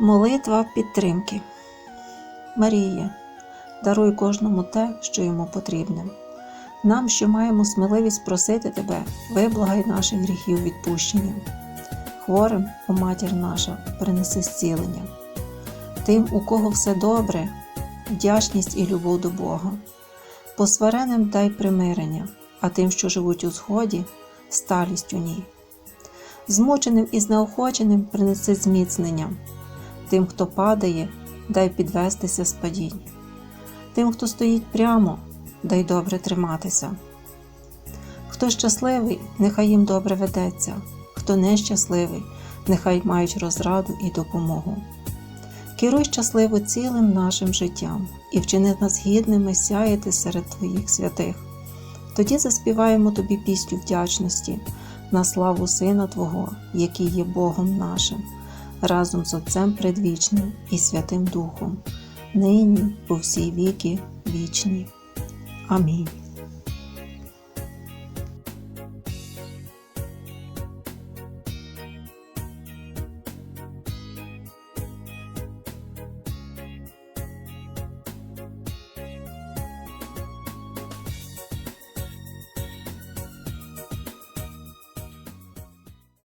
Молитва підтримки. Марія, даруй кожному те, що йому потрібне. Нам, що маємо сміливість просити Тебе, виблагай наших гріхів відпущення. Хворим, о матір наша, принеси зцілення. Тим, у кого все добре, вдячність і любов до Бога. Посвареним дай примирення, а тим, що живуть у згоді, сталість у ній. Змученим і знеохоченим принеси зміцнення. Тим, хто падає, дай підвестися з падінь. Тим, хто стоїть прямо, дай добре триматися. Хто щасливий, нехай їм добре ведеться, хто нещасливий, нехай мають розраду і допомогу. Керуй щасливо цілим нашим життям і вчини нас гідними сяяти серед Твоїх святих. Тоді заспіваємо Тобі пісню вдячності на славу Сина Твого, який є Богом нашим, разом з Отцем Предвічним і Святим Духом, нині по всі віки вічні. Амінь.